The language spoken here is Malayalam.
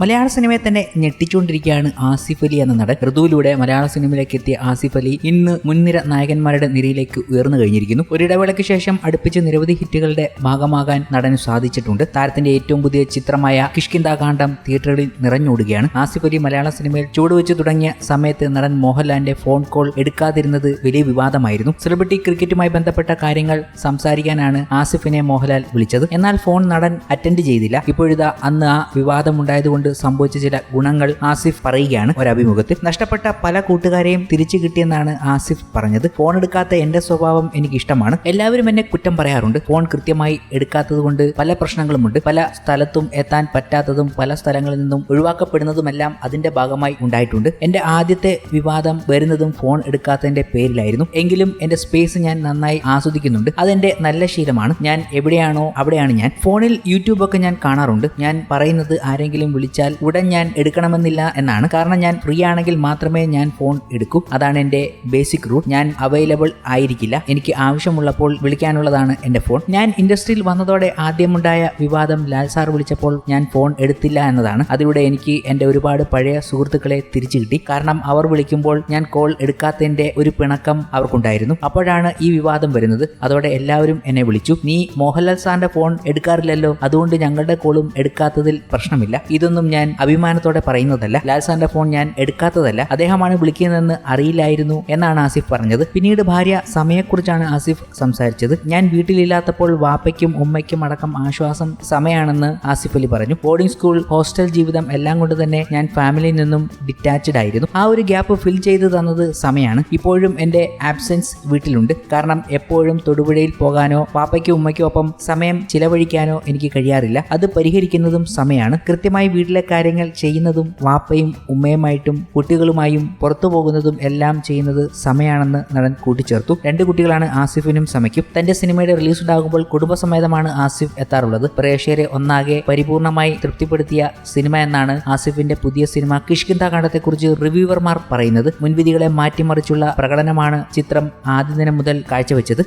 മലയാള സിനിമയെ തന്നെ ഞെട്ടിച്ചുകൊണ്ടിരിക്കുകയാണ് ആസിഫ് അലി എന്ന നടൻ. ഋതുവിലൂടെ മലയാള സിനിമയിലേക്ക് എത്തിയ ആസിഫ് അലി ഇന്ന് മുൻനിര നായകന്മാരുടെ നിരയിലേക്ക് ഉയർന്നു കഴിഞ്ഞിരിക്കുന്നു. ഒരിടവേളയ്ക്ക് ശേഷം അടുപ്പിച്ച് നിരവധി ഹിറ്റുകളുടെ ഭാഗമാകാൻ നടന് സാധിച്ചിട്ടുണ്ട്. താരത്തിന്റെ ഏറ്റവും പുതിയ ചിത്രമായ കിഷ്കിന്ദ കാണ്ഡം തിയേറ്ററുകളിൽ നിറഞ്ഞോടുകയാണ്. ആസിഫ് അലി മലയാള സിനിമയിൽ ചുവടുവെച്ച് തുടങ്ങിയ സമയത്ത് നടൻ മോഹൻലാലിന്റെ ഫോൺ കോൾ എടുക്കാതിരുന്നത് വലിയ വിവാദമായിരുന്നു. സെലിബ്രിറ്റി ക്രിക്കറ്റുമായി ബന്ധപ്പെട്ട കാര്യങ്ങൾ സംസാരിക്കാനാണ് ആസിഫിനെ മോഹൻലാൽ വിളിച്ചത്. എന്നാൽ ഫോൺ നടൻ അറ്റൻഡ് ചെയ്തില്ല. ഇപ്പോഴിതാ അന്ന് ആ വിവാദമുണ്ടായതുകൊണ്ട് സംഭവിച്ച ചില ഗുണങ്ങൾ ആസിഫ് പറയുകയാണ് ഒരഭിമുഖത്തിൽ. നഷ്ടപ്പെട്ട പല കൂട്ടുകാരെയും തിരിച്ചു കിട്ടിയെന്നാണ് ആസിഫ് പറഞ്ഞത്. ഫോൺ എടുക്കാത്ത എന്റെ സ്വഭാവം എനിക്ക് ഇഷ്ടമാണ് എല്ലാവരും എന്നെ കുറ്റം പറയാറുണ്ട്. ഫോൺ കൃത്യമായി എടുക്കാത്തത് കൊണ്ട് പല പ്രശ്നങ്ങളുമുണ്ട്. പല സ്ഥലത്തും എത്താൻ പറ്റാത്തതും പല സ്ഥലങ്ങളിൽ നിന്നും ഒഴിവാക്കപ്പെടുന്നതുമെല്ലാം അതിന്റെ ഭാഗമായി ഉണ്ടായിട്ടുണ്ട്. എന്റെ ആദ്യത്തെ വിവാദം വരുന്നതും ഫോൺ എടുക്കാത്തതിന്റെ പേരിലായിരുന്നു. എങ്കിലും എന്റെ സ്പേസ് ഞാൻ നന്നായി ആസ്വദിക്കുന്നുണ്ട്. അതെന്റെ നല്ല ശീലമാണ്. ഞാൻ എവിടെയാണോ അവിടെയാണ് ഞാൻ. ഫോണിൽ യൂട്യൂബ് ഒക്കെ ഞാൻ കാണാറുണ്ട്. ഞാൻ പറയുന്നത് ആരെങ്കിലും വിളിച്ചാൽ ഉടൻ ഞാൻ എടുക്കണമെന്നില്ല എന്നാണ്. കാരണം ഞാൻ ഫ്രീ ആണെങ്കിൽ മാത്രമേ ഞാൻ ഫോൺ എടുക്കൂ. അതാണ് എന്റെ ബേസിക് റൂൾ ഞാൻ അവൈലബിൾ ആയിരിക്കില്ല. എനിക്ക് ആവശ്യമുള്ളപ്പോൾ വിളിക്കാനുള്ളതാണ് എന്റെ ഫോൺ ഞാൻ ഇൻഡസ്ട്രിയിൽ വന്നതോടെ ആദ്യമുണ്ടായ വിവാദം ലാൽ സാർ വിളിച്ചപ്പോൾ ഞാൻ ഫോൺ എടുത്തില്ല എന്നതാണ്. അതിലൂടെ എനിക്ക് എന്റെ ഒരുപാട് പഴയ സുഹൃത്തുക്കളെ തിരിച്ചു കിട്ടി. കാരണം അവർ വിളിക്കുമ്പോൾ ഞാൻ കോൾ എടുക്കാത്തതിന്റെ ഒരു പിണക്കം അവർക്കുണ്ടായിരുന്നു. അപ്പോഴാണ് ഈ വിവാദം വരുന്നത്. അതോടെ എല്ലാവരും എന്നെ വിളിച്ചു. നീ മോഹൻലാൽ സാറിന്റെ ഫോൺ എടുക്കാറില്ലല്ലോ. അതുകൊണ്ട് ഞങ്ങളുടെ കോളും എടുക്കാത്തതിൽ പ്രശ്നമില്ല. ഇതൊന്നും ഞാൻ അഭിമാനത്തോടെ പറയുന്നതല്ല. ലാൽ സാറിന്റെ ഫോൺ ഞാൻ എടുക്കാത്തതല്ല. അദ്ദേഹമാണ് വിളിക്കുന്നതെന്ന് അറിയില്ലായിരുന്നു എന്നാണ് ആസിഫ് പറഞ്ഞത്. പിന്നീട് ഭാര്യ സമയെക്കുറിച്ചാണ് ആസിഫ് സംസാരിച്ചത്. ഞാൻ വീട്ടിലില്ലാത്തപ്പോൾ വാപ്പയ്ക്കും ഉമ്മയ്ക്കും അടക്കം ആശ്വാസം സമയാണെന്ന് ആസിഫ് അലി പറഞ്ഞു. ബോർഡിംഗ് സ്കൂൾ ഹോസ്റ്റൽ ജീവിതം എല്ലാം കൊണ്ട് തന്നെ ഞാൻ ഫാമിലിയിൽ നിന്നും ഡിറ്റാച്ച്ഡ് ആയിരുന്നു. ആ ഒരു ഗ്യാപ്പ് ഫിൽ ചെയ്ത് തന്നത് സമയമാണ്. ഇപ്പോഴും എന്റെ ആബ്സെൻസ് വീട്ടിലുണ്ട്. കാരണം എപ്പോഴും തൊടുപുഴയിൽ പോകാനോ പാപ്പയ്ക്കും ഉമ്മയ്ക്കും ഒപ്പം സമയം ചിലവഴിക്കാനോ എനിക്ക് കഴിയാറില്ല. അത് പരിഹരിക്കുന്നതും സമയമാണ്. കൃത്യമായി വീട്ടിലെ കാര്യങ്ങൾ ചെയ്യുന്നതും വാപ്പയും ഉമ്മയുമായിട്ടും കുട്ടികളുമായും പുറത്തു പോകുന്നതും എല്ലാം ചെയ്യുന്നത് സമയാണെന്ന് നടൻ കൂട്ടിച്ചേർത്തു. രണ്ട് കുട്ടികളാണ് ആസിഫിനും സമയ്ക്കും. തന്റെ സിനിമയുടെ റിലീസ് ഉണ്ടാകുമ്പോൾ കുടുംബസമേതമാണ് ആസിഫ് എത്താറുള്ളത്. പ്രേക്ഷകരെ ഒന്നാകെ പരിപൂർണമായി തൃപ്തിപ്പെടുത്തിയ സിനിമ എന്നാണ് ആസിഫിന്റെ പുതിയ സിനിമ കിഷ്കിന്ത കാണ്ഡത്തെക്കുറിച്ച് റിവ്യൂവർമാർ പറയുന്നത്. മുൻവിധികളെ മാറ്റിമറിച്ചുള്ള പ്രകടനമാണ് ചിത്രം ആദ്യ ദിനം മുതൽ കാഴ്ചവെച്ചത്.